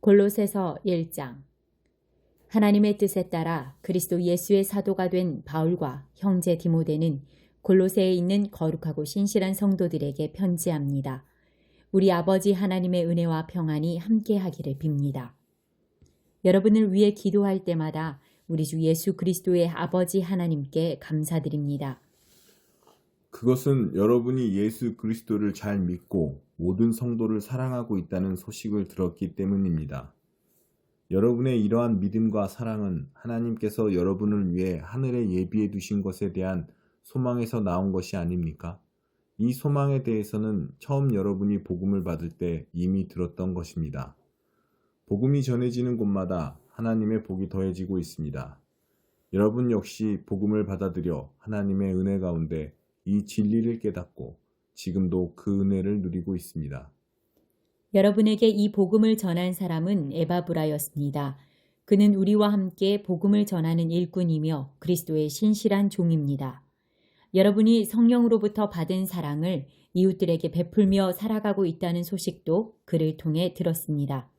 골로새서 1장 하나님의 뜻에 따라 그리스도 예수의 사도가 된 바울과 형제 디모데는 골로새에 있는 거룩하고 신실한 성도들에게 편지합니다. 우리 아버지 하나님의 은혜와 평안이 함께 하기를 빕니다. 여러분을 위해 기도할 때마다 우리 주 예수 그리스도의 아버지 하나님께 감사드립니다. 그것은 여러분이 예수 그리스도를 잘 믿고 모든 성도를 사랑하고 있다는 소식을 들었기 때문입니다. 여러분의 이러한 믿음과 사랑은 하나님께서 여러분을 위해 하늘에 예비해 두신 것에 대한 소망에서 나온 것이 아닙니까? 이 소망에 대해서는 처음 여러분이 복음을 받을 때 이미 들었던 것입니다. 복음이 전해지는 곳마다 하나님의 복이 더해지고 있습니다. 여러분 역시 복음을 받아들여 하나님의 은혜 가운데 이 진리를 깨닫고 지금도 그 은혜를 누리고 있습니다. 여러분에게 이 복음을 전한 사람은 에바브라였습니다. 그는 우리와 함께 복음을 전하는 일꾼이며 그리스도의 신실한 종입니다. 여러분이 성령으로부터 받은 사랑을 이웃들에게 베풀며 살아가고 있다는 소식도 그를 통해 들었습니다.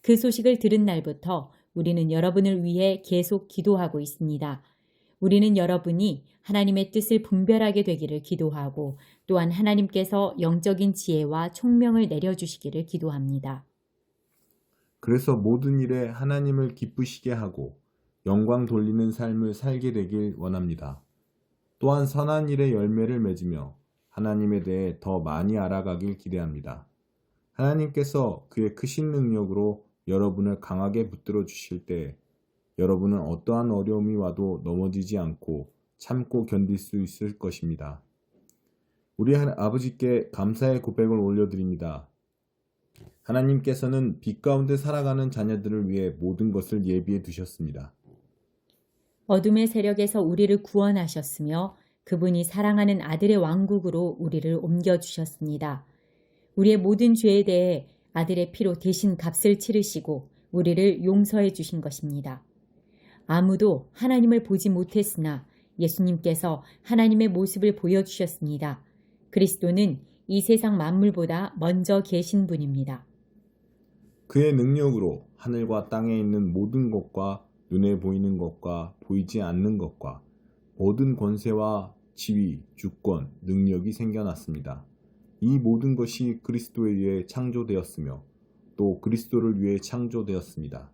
그 소식을 들은 날부터 우리는 여러분을 위해 계속 기도하고 있습니다. 우리는 여러분이 하나님의 뜻을 분별하게 되기를 기도하고 또한 하나님께서 영적인 지혜와 총명을 내려주시기를 기도합니다. 그래서 모든 일에 하나님을 기쁘시게 하고 영광 돌리는 삶을 살게 되길 원합니다. 또한 선한 일에 열매를 맺으며 하나님에 대해 더 많이 알아가길 기대합니다. 하나님께서 그의 크신 능력으로 여러분을 강하게 붙들어 주실 때 여러분은 어떠한 어려움이 와도 넘어지지 않고 참고 견딜 수 있을 것입니다. 우리 아버지께 감사의 고백을 올려드립니다. 하나님께서는 빛 가운데 살아가는 자녀들을 위해 모든 것을 예비해 두셨습니다. 어둠의 세력에서 우리를 구원하셨으며 그분이 사랑하는 아들의 왕국으로 우리를 옮겨주셨습니다. 우리의 모든 죄에 대해 아들의 피로 대신 값을 치르시고 우리를 용서해 주신 것입니다. 아무도 하나님을 보지 못했으나 예수님께서 하나님의 모습을 보여주셨습니다. 그리스도는 이 세상 만물보다 먼저 계신 분입니다. 그의 능력으로 하늘과 땅에 있는 모든 것과 눈에 보이는 것과 보이지 않는 것과 모든 권세와 지위, 주권, 능력이 생겨났습니다. 이 모든 것이 그리스도에 의해 창조되었으며 또 그리스도를 위해 창조되었습니다.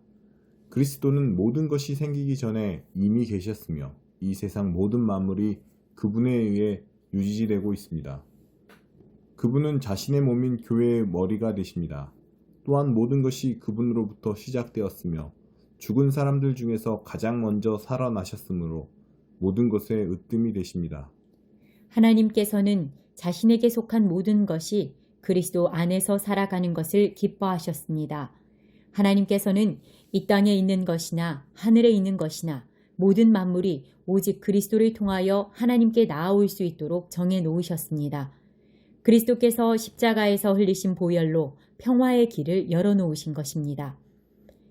그리스도는 모든 것이 생기기 전에 이미 계셨으며 이 세상 모든 만물이 그분에 의해 유지되고 있습니다. 그분은 자신의 몸인 교회의 머리가 되십니다. 또한 모든 것이 그분으로부터 시작되었으며 죽은 사람들 중에서 가장 먼저 살아나셨으므로 모든 것에 으뜸이 되십니다. 하나님께서는 자신에게 속한 모든 것이 그리스도 안에서 살아가는 것을 기뻐하셨습니다. 하나님께서는 이 땅에 있는 것이나 하늘에 있는 것이나 모든 만물이 오직 그리스도를 통하여 하나님께 나아올 수 있도록 정해 놓으셨습니다. 그리스도께서 십자가에서 흘리신 보혈로 평화의 길을 열어 놓으신 것입니다.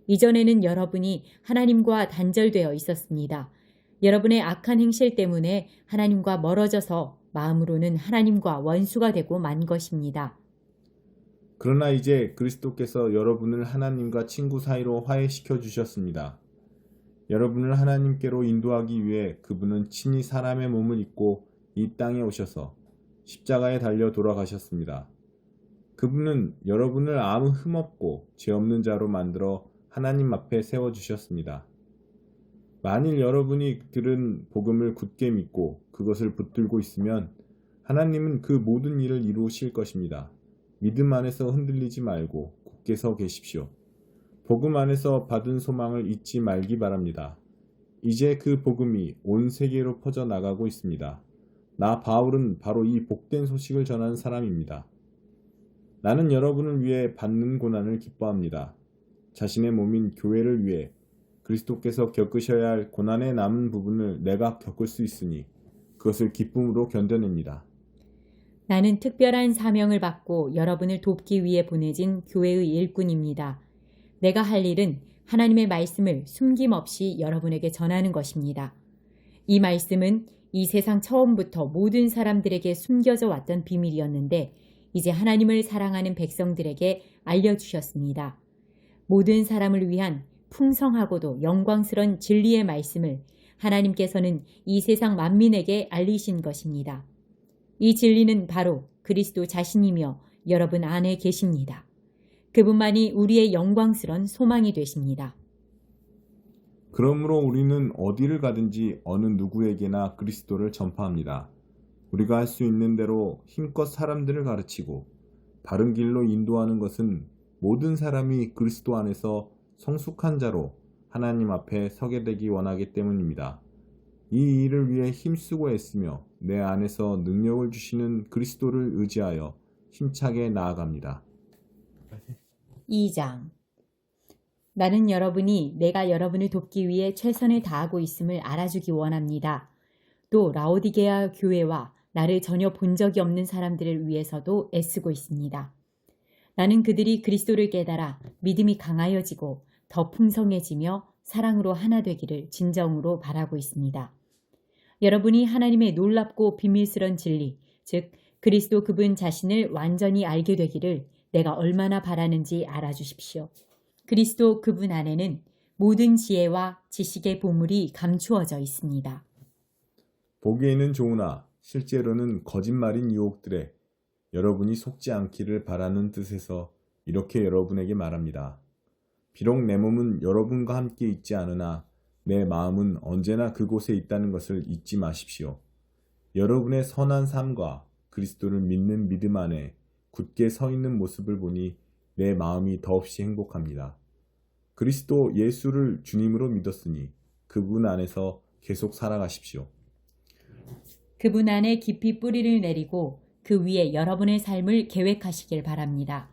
이전에는 여러분이 하나님과 단절되어 있었습니다. 여러분의 악한 행실 때문에 하나님과 멀어져서 마음으로는 하나님과 원수가 되고 만 것입니다. 그러나 이제 그리스도께서 여러분을 하나님과 친구 사이로 화해시켜 주셨습니다. 여러분을 하나님께로 인도하기 위해 그분은 친히 사람의 몸을 입고 이 땅에 오셔서 십자가에 달려 돌아가셨습니다. 그분은 여러분을 아무 흠 없고 죄 없는 자로 만들어 하나님 앞에 세워 주셨습니다. 만일 여러분이 들은 복음을 굳게 믿고 그것을 붙들고 있으면 하나님은 그 모든 일을 이루실 것입니다. 믿음 안에서 흔들리지 말고 굳게 서 계십시오. 복음 안에서 받은 소망을 잊지 말기 바랍니다. 이제 그 복음이 온 세계로 퍼져 나가고 있습니다. 나 바울은 바로 이 복된 소식을 전하는 사람입니다. 나는 여러분을 위해 받는 고난을 기뻐합니다. 자신의 몸인 교회를 위해 그리스도께서 겪으셔야 할 고난의 남은 부분을 내가 겪을 수 있으니 그것을 기쁨으로 견뎌냅니다. 나는 특별한 사명을 받고 여러분을 돕기 위해 보내진 교회의 일꾼입니다. 내가 할 일은 하나님의 말씀을 숨김없이 여러분에게 전하는 것입니다. 이 말씀은 이 세상 처음부터 모든 사람들에게 숨겨져 왔던 비밀이었는데 이제 하나님을 사랑하는 백성들에게 알려주셨습니다. 모든 사람을 위한 풍성하고도 영광스런 진리의 말씀을 하나님께서는 이 세상 만민에게 알리신 것입니다. 이 진리는 바로 그리스도 자신이며 여러분 안에 계십니다. 그분만이 우리의 영광스런 소망이 되십니다. 그러므로 우리는 어디를 가든지 어느 누구에게나 그리스도를 전파합니다. 우리가 할 수 있는 대로 힘껏 사람들을 가르치고 바른 길로 인도하는 것은 모든 사람이 그리스도 안에서 성숙한 자로 하나님 앞에 서게 되기 원하기 때문입니다. 이 일을 위해 힘쓰고 애쓰며 내 안에서 능력을 주시는 그리스도를 의지하여 힘차게 나아갑니다. 2장 나는 여러분이 내가 여러분을 돕기 위해 최선을 다하고 있음을 알아주기 원합니다. 또 라오디게아 교회와 나를 전혀 본 적이 없는 사람들을 위해서도 애쓰고 있습니다. 나는 그들이 그리스도를 깨달아 믿음이 강하여지고 더 풍성해지며 사랑으로 하나 되기를 진정으로 바라고 있습니다. 여러분이 하나님의 놀랍고 비밀스런 진리, 즉 그리스도 그분 자신을 완전히 알게 되기를 내가 얼마나 바라는지 알아주십시오. 그리스도 그분 안에는 모든 지혜와 지식의 보물이 감추어져 있습니다. 보기에는 좋으나 실제로는 거짓말인 유혹들에 여러분이 속지 않기를 바라는 뜻에서 이렇게 여러분에게 말합니다. 비록 내 몸은 여러분과 함께 있지 않으나 내 마음은 언제나 그곳에 있다는 것을 잊지 마십시오. 여러분의 선한 삶과 그리스도를 믿는 믿음 안에 굳게 서 있는 모습을 보니 내 마음이 더없이 행복합니다. 그리스도 예수를 주님으로 믿었으니 그분 안에서 계속 살아가십시오. 그분 안에 깊이 뿌리를 내리고 그 위에 여러분의 삶을 계획하시길 바랍니다.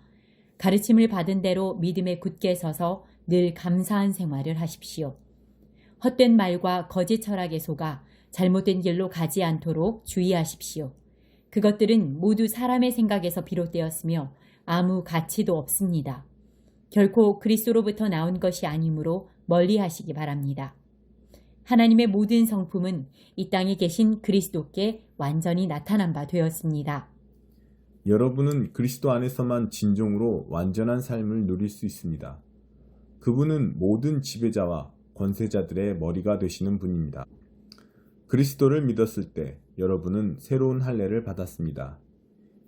가르침을 받은 대로 믿음에 굳게 서서 늘 감사한 생활을 하십시오. 헛된 말과 거짓 철학에 속아 잘못된 길로 가지 않도록 주의하십시오. 그것들은 모두 사람의 생각에서 비롯되었으며 아무 가치도 없습니다. 결코 그리스도로부터 나온 것이 아니므로 멀리 하시기 바랍니다. 하나님의 모든 성품은 이 땅에 계신 그리스도께 완전히 나타난 바 되었습니다. 여러분은 그리스도 안에서만 진정으로 완전한 삶을 누릴 수 있습니다. 그분은 모든 지배자와 권세자들의 머리가 되시는 분입니다. 그리스도를 믿었을 때 여러분은 새로운 할례를 받았습니다.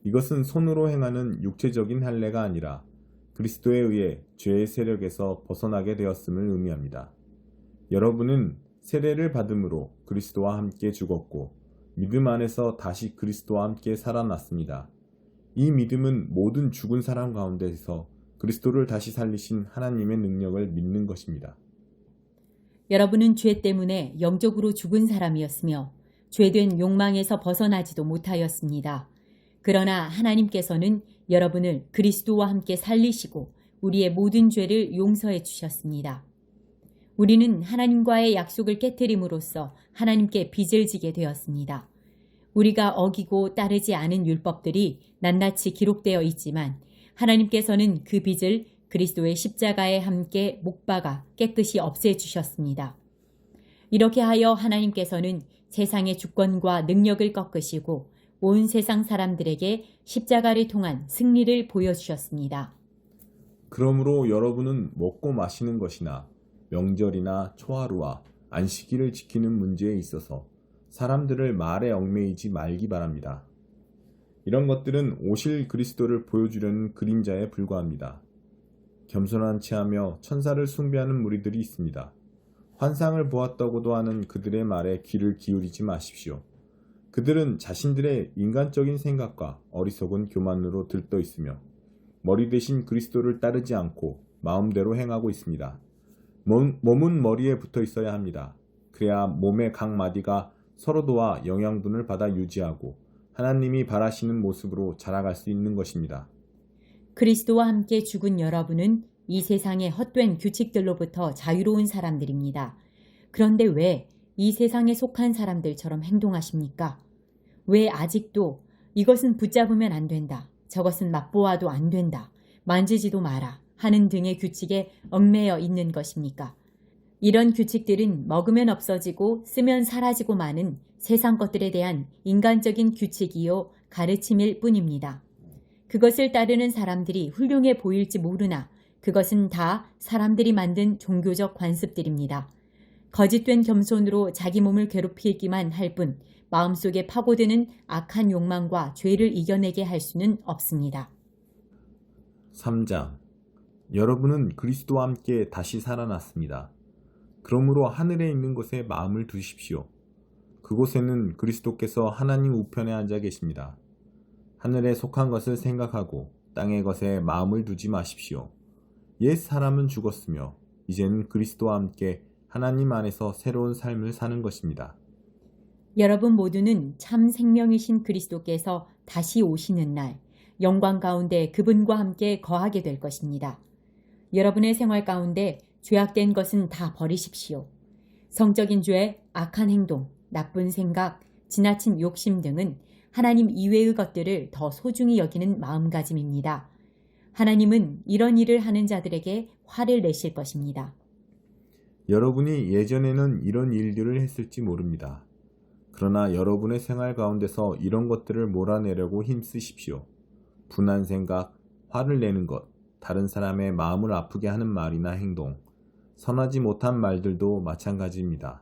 이것은 손으로 행하는 육체적인 할례가 아니라 그리스도에 의해 죄의 세력에서 벗어나게 되었음을 의미합니다. 여러분은 세례를 받음으로 그리스도와 함께 죽었고 믿음 안에서 다시 그리스도와 함께 살아났습니다. 이 믿음은 모든 죽은 사람 가운데서 그리스도를 다시 살리신 하나님의 능력을 믿는 것입니다. 여러분은 죄 때문에 영적으로 죽은 사람이었으며 죄된 욕망에서 벗어나지도 못하였습니다. 그러나 하나님께서는 여러분을 그리스도와 함께 살리시고 우리의 모든 죄를 용서해 주셨습니다. 우리는 하나님과의 약속을 깨뜨림으로써 하나님께 빚을 지게 되었습니다. 우리가 어기고 따르지 않은 율법들이 낱낱이 기록되어 있지만 하나님께서는 그 빚을 그리스도의 십자가에 함께 못 박아 깨끗이 없애 주셨습니다. 이렇게 하여 하나님께서는 세상의 주권과 능력을 꺾으시고 온 세상 사람들에게 십자가를 통한 승리를 보여주셨습니다. 그러므로 여러분은 먹고 마시는 것이나 명절이나 초하루와 안식일을 지키는 문제에 있어서 사람들을 말에 얽매이지 말기 바랍니다. 이런 것들은 오실 그리스도를 보여주려는 그림자에 불과합니다. 겸손한 체하며 천사를 숭배하는 무리들이 있습니다. 환상을 보았다고도 하는 그들의 말에 귀를 기울이지 마십시오. 그들은 자신들의 인간적인 생각과 어리석은 교만으로 들떠 있으며 머리 대신 그리스도를 따르지 않고 마음대로 행하고 있습니다. 몸, 몸은 머리에 붙어 있어야 합니다. 그래야 몸의 각 마디가 서로 도와 영양분을 받아 유지하고 하나님이 바라시는 모습으로 자라갈 수 있는 것입니다. 그리스도와 함께 죽은 여러분은 이 세상의 헛된 규칙들로부터 자유로운 사람들입니다. 그런데 왜 이 세상에 속한 사람들처럼 행동하십니까? 왜 아직도 이것은 붙잡으면 안 된다. 저것은 맛보아도 안 된다. 만지지도 마라. 하는 등의 규칙에 얽매여 있는 것입니까? 이런 규칙들은 먹으면 없어지고 쓰면 사라지고 마는 세상 것들에 대한 인간적인 규칙이요 가르침일 뿐입니다. 그것을 따르는 사람들이 훌륭해 보일지 모르나 그것은 다 사람들이 만든 종교적 관습들입니다. 거짓된 겸손으로 자기 몸을 괴롭히기만 할 뿐 마음속에 파고드는 악한 욕망과 죄를 이겨내게 할 수는 없습니다. 3장 여러분은 그리스도와 함께 다시 살아났습니다. 그러므로 하늘에 있는 곳에 마음을 두십시오. 그곳에는 그리스도께서 하나님 우편에 앉아 계십니다. 하늘에 속한 것을 생각하고 땅의 것에 마음을 두지 마십시오. 옛 사람은 죽었으며 이제는 그리스도와 함께 하나님 안에서 새로운 삶을 사는 것입니다. 여러분 모두는 참 생명이신 그리스도께서 다시 오시는 날 영광 가운데 그분과 함께 거하게 될 것입니다. 여러분의 생활 가운데 죄악된 것은 다 버리십시오. 성적인 죄, 악한 행동, 나쁜 생각, 지나친 욕심 등은 하나님 이외의 것들을 더 소중히 여기는 마음가짐입니다. 하나님은 이런 일을 하는 자들에게 화를 내실 것입니다. 여러분이 예전에는 이런 일들을 했을지 모릅니다. 그러나 여러분의 생활 가운데서 이런 것들을 몰아내려고 힘쓰십시오. 분한 생각, 화를 내는 것, 다른 사람의 마음을 아프게 하는 말이나 행동, 선하지 못한 말들도 마찬가지입니다.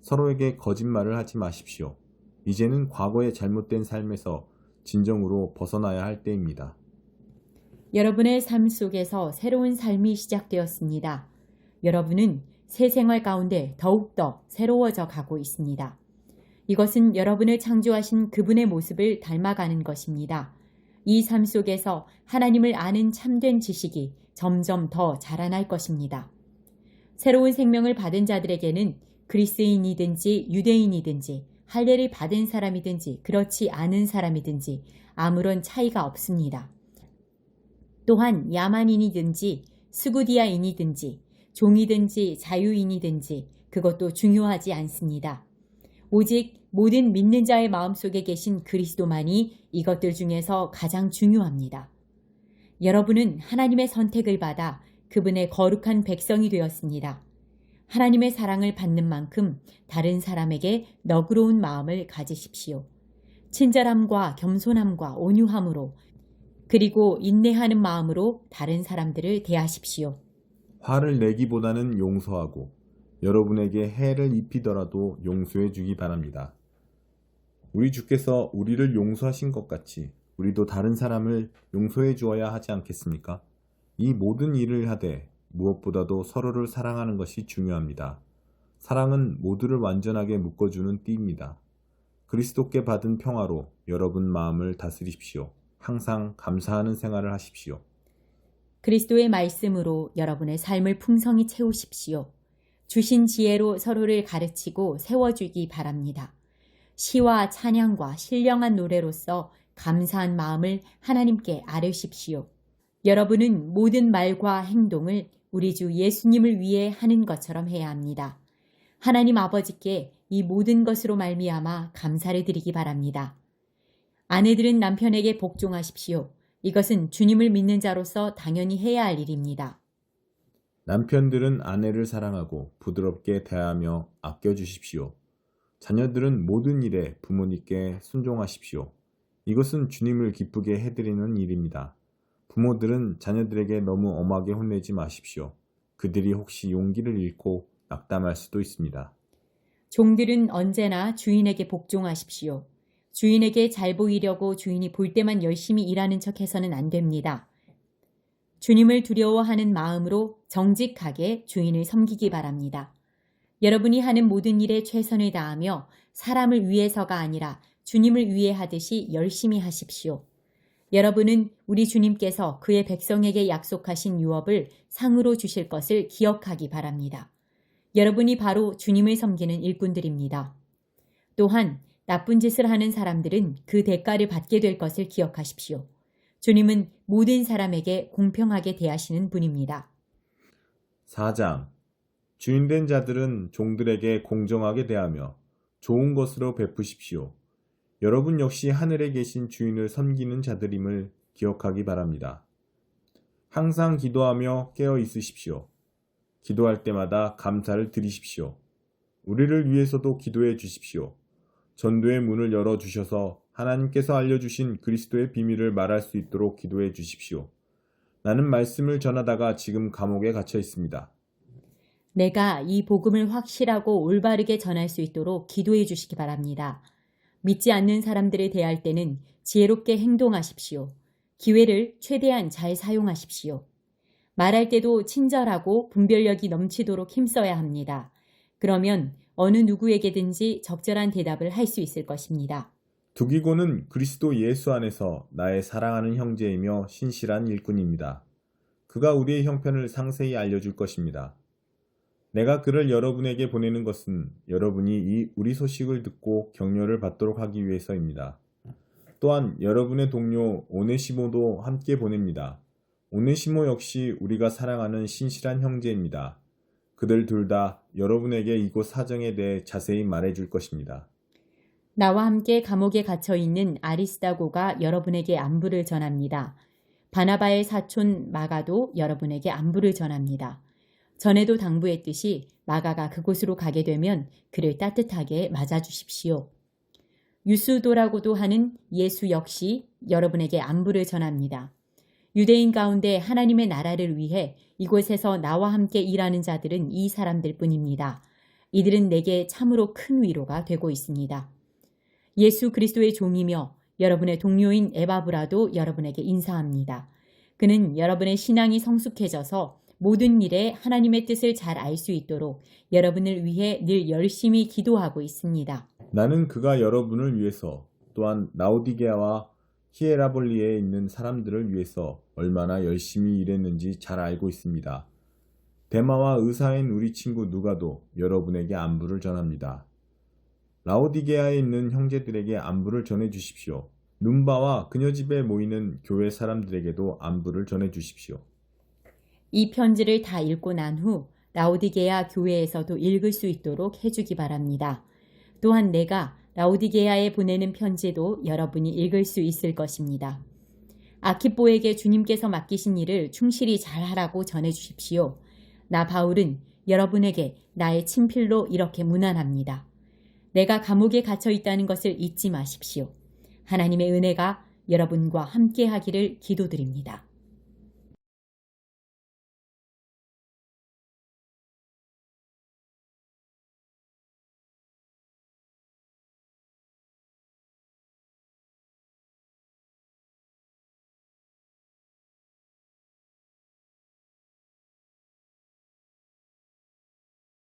서로에게 거짓말을 하지 마십시오. 이제는 과거의 잘못된 삶에서 진정으로 벗어나야 할 때입니다. 여러분의 삶 속에서 새로운 삶이 시작되었습니다. 여러분은 새 생활 가운데 더욱더 새로워져 가고 있습니다. 이것은 여러분을 창조하신 그분의 모습을 닮아가는 것입니다. 이 삶 속에서 하나님을 아는 참된 지식이 점점 더 자라날 것입니다. 새로운 생명을 받은 자들에게는 그리스인이든지 유대인이든지 할례를 받은 사람이든지 그렇지 않은 사람이든지 아무런 차이가 없습니다. 또한 야만인이든지 스구디아인이든지 종이든지 자유인이든지 그것도 중요하지 않습니다. 오직 모든 믿는 자의 마음속에 계신 그리스도만이 이것들 중에서 가장 중요합니다. 여러분은 하나님의 선택을 받아 그분의 거룩한 백성이 되었습니다. 하나님의 사랑을 받는 만큼 다른 사람에게 너그러운 마음을 가지십시오. 친절함과 겸손함과 온유함으로 그리고 인내하는 마음으로 다른 사람들을 대하십시오. 화를 내기보다는 용서하고 여러분에게 해를 입히더라도 용서해 주기 바랍니다. 우리 주께서 우리를 용서하신 것 같이 우리도 다른 사람을 용서해 주어야 하지 않겠습니까? 이 모든 일을 하되 무엇보다도 서로를 사랑하는 것이 중요합니다. 사랑은 모두를 완전하게 묶어주는 띠입니다. 그리스도께 받은 평화로 여러분 마음을 다스리십시오. 항상 감사하는 생활을 하십시오. 그리스도의 말씀으로 여러분의 삶을 풍성히 채우십시오. 주신 지혜로 서로를 가르치고 세워주기 바랍니다. 시와 찬양과 신령한 노래로서 감사한 마음을 하나님께 아뢰십시오. 여러분은 모든 말과 행동을 우리 주 예수님을 위해 하는 것처럼 해야 합니다. 하나님 아버지께 이 모든 것으로 말미암아 감사를 드리기 바랍니다. 아내들은 남편에게 복종하십시오. 이것은 주님을 믿는 자로서 당연히 해야 할 일입니다. 남편들은 아내를 사랑하고 부드럽게 대하며 아껴주십시오. 자녀들은 모든 일에 부모님께 순종하십시오. 이것은 주님을 기쁘게 해드리는 일입니다. 부모들은 자녀들에게 너무 엄하게 혼내지 마십시오. 그들이 혹시 용기를 잃고 낙담할 수도 있습니다. 종들은 언제나 주인에게 복종하십시오. 주인에게 잘 보이려고 주인이 볼 때만 열심히 일하는 척 해서는 안 됩니다. 주님을 두려워하는 마음으로 정직하게 주인을 섬기기 바랍니다. 여러분이 하는 모든 일에 최선을 다하며 사람을 위해서가 아니라 주님을 위해 하듯이 열심히 하십시오. 여러분은 우리 주님께서 그의 백성에게 약속하신 유업을 상으로 주실 것을 기억하기 바랍니다. 여러분이 바로 주님을 섬기는 일꾼들입니다. 또한 나쁜 짓을 하는 사람들은 그 대가를 받게 될 것을 기억하십시오. 주님은 모든 사람에게 공평하게 대하시는 분입니다. 4장 주인된 자들은 종들에게 공정하게 대하며 좋은 것으로 베푸십시오. 여러분 역시 하늘에 계신 주인을 섬기는 자들임을 기억하기 바랍니다. 항상 기도하며 깨어 있으십시오. 기도할 때마다 감사를 드리십시오. 우리를 위해서도 기도해 주십시오. 전도의 문을 열어 주셔서 하나님께서 알려주신 그리스도의 비밀을 말할 수 있도록 기도해 주십시오. 나는 말씀을 전하다가 지금 감옥에 갇혀 있습니다. 내가 이 복음을 확실하고 올바르게 전할 수 있도록 기도해 주시기 바랍니다. 믿지 않는 사람들을 대할 때는 지혜롭게 행동하십시오. 기회를 최대한 잘 사용하십시오. 말할 때도 친절하고 분별력이 넘치도록 힘써야 합니다. 그러면 어느 누구에게든지 적절한 대답을 할 수 있을 것입니다. 두기고는 그리스도 예수 안에서 나의 사랑하는 형제이며 신실한 일꾼입니다. 그가 우리의 형편을 상세히 알려줄 것입니다. 내가 그를 여러분에게 보내는 것은 여러분이 이 우리 소식을 듣고 격려를 받도록 하기 위해서입니다. 또한 여러분의 동료 오네시모도 함께 보냅니다. 오네시모 역시 우리가 사랑하는 신실한 형제입니다. 그들 둘 다 여러분에게 이곳 사정에 대해 자세히 말해줄 것입니다. 나와 함께 감옥에 갇혀 있는 아리스다고가 여러분에게 안부를 전합니다. 바나바의 사촌 마가도 여러분에게 안부를 전합니다. 전에도 당부했듯이 마가가 그곳으로 가게 되면 그를 따뜻하게 맞아주십시오. 유수도라고도 하는 예수 역시 여러분에게 안부를 전합니다. 유대인 가운데 하나님의 나라를 위해 이곳에서 나와 함께 일하는 자들은 이 사람들 뿐입니다. 이들은 내게 참으로 큰 위로가 되고 있습니다. 예수 그리스도의 종이며 여러분의 동료인 에바브라도 여러분에게 인사합니다. 그는 여러분의 신앙이 성숙해져서 모든 일에 하나님의 뜻을 잘 알 수 있도록 여러분을 위해 늘 열심히 기도하고 있습니다. 나는 그가 여러분을 위해서 또한 라우디게아와 히에라볼리에 있는 사람들을 위해서 얼마나 열심히 일했는지 잘 알고 있습니다. 데마와 의사인 우리 친구 누가도 여러분에게 안부를 전합니다. 라오디게아에 있는 형제들에게 안부를 전해 주십시오. 눈바와 그녀 집에 모이는 교회 사람들에게도 안부를 전해 주십시오. 이 편지를 다 읽고 난 후 라오디게아 교회에서도 읽을 수 있도록 해주기 바랍니다. 또한 내가 라오디게아에 보내는 편지도 여러분이 읽을 수 있을 것입니다. 아키뽀에게 주님께서 맡기신 일을 충실히 잘 하라고 전해 주십시오. 나 바울은 여러분에게 나의 친필로 이렇게 문안합니다. 내가 감옥에 갇혀 있다는 것을 잊지 마십시오. 하나님의 은혜가 여러분과 함께 하기를 기도드립니다.